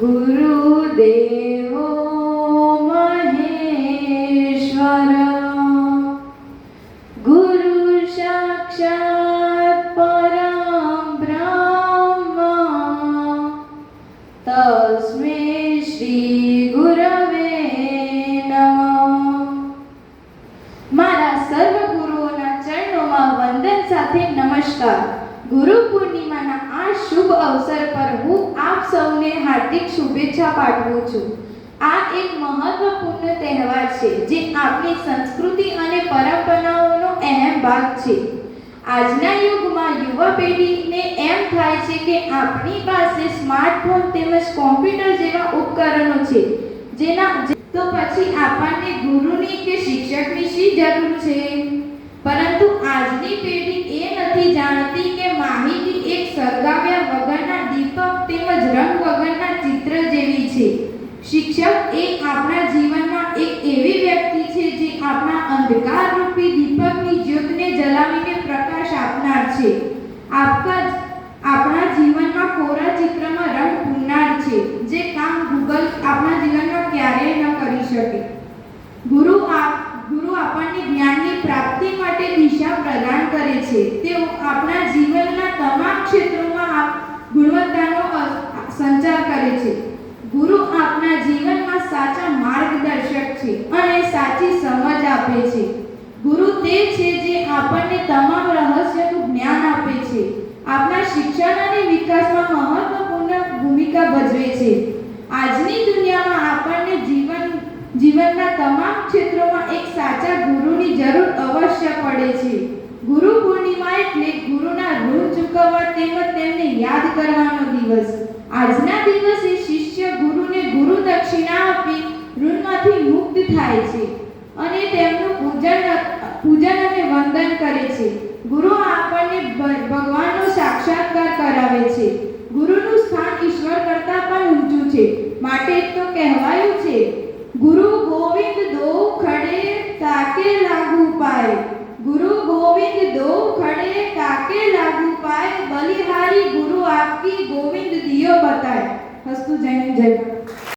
ગુરુદેવો મહેશ્વર ગુરુ સાક્ષાત પરમ બ્રહ્મ તસ્મે શ્રી ગુરવે નમઃ મારા સર્વ ગુરુઓના ચરણોમાં વંદન સાથે નમસ્કાર ગુરુ પૂર્ણિમાના આ શુભ અવસર પર હું આપ સૌને હાર્દિક શુભેચ્છા પાઠવું છું. આ એક મહત્વપૂર્ણ તહેવાર છે, જે આપણી સંસ્કૃતિ અને પરંપરાઓનો અહેમ ભાગ છે. આજના યુગમાં યુવા પેઢીને એમ થાય છે કે આપણી પાસે સ્માર્ટફોન તેમજ કોમ્પ્યુટર જેવા ઉપકરણો છે, જેના તો પછી આપણને ગુરુની કે શિક્ષકની શી જરૂર છે? પરંતુ આજની પેઢી એ નથી જાણતી કે માહિતી એક સળગાવ્યા વગરના દીપક તેમજ રંગ વગરના ચિત્ર જેવી છે શિક્ષક એ આપણા જીવનમાં એક એવી વ્યક્તિ છે જે આપણા અંધકાર રૂપી દીપકની જ્યોતને જલાવીને પ્રકાશ આપનાર છે. આપકા આપણા જીવનમાં કોરા ચિત્રમાં રંગ પૂરનાર છે, જે કામ ગૂગલ આપણા જીવનમાં ક્યારેય ન કરી શકે. ગુરુ આપ, ગુરુ આપણને જ્ઞાનની પ્રાપ્તિ માટે દિશા પ્રદાન કરે છે. તેઓ આપણા જીવનના તમામ ક્ષેત્રોમાં ગુણવત્તાનો સંચાર કરે છે. ગુરુ આપના જીવનમાં સાચા માર્ગદર્શક છે અને સાચી સમજ આપે છે ગુરુ તે છે જે આપણને તમામ રહસ્યનું જ્ઞાન આપે છે. આપણા શિક્ષણ અને વિકાસમાં મહત્વપૂર્ણ ભૂમિકા ભજવે છે. આજની દુનિયામાં આપણને જીવન, જીવનના તમામ ક્ષેત્રોમાં એક સાચા ગુરુની જરૂર અવશ્ય પડે છે. ગુરુ પૂર્ણિમા એટલે ગુરુના ઋણ ચૂકવવા તેમજ તેમને યાદ કરવાનો દિવસ. આજના દિવસે શિષ્ય ગુરુને ગુરુ દક્ષિણા આપી ઋણમાંથી મુક્ત થાય છે અને તેમનું પૂજન પૂજન અને વંદન કરે છે. ગુરુ આપણને ભગવાનનો સાક્ષાત્કાર કરાવે છે. ગુરુનું સ્થાન ઈશ્વર કરતાં પણ ઊંચું છે. માટે તો કહેવાયું છે, ગુરુ ગોવિંદ દો ખડે તાકે લાગુ પાય. ગુરુ ગોવિંદ દો ખડે તાકે લાગુ પાય. બલિહારી ગુરુ આપકી ગોવિંદ દિયો બતાય. હસ્તુ જૈન જય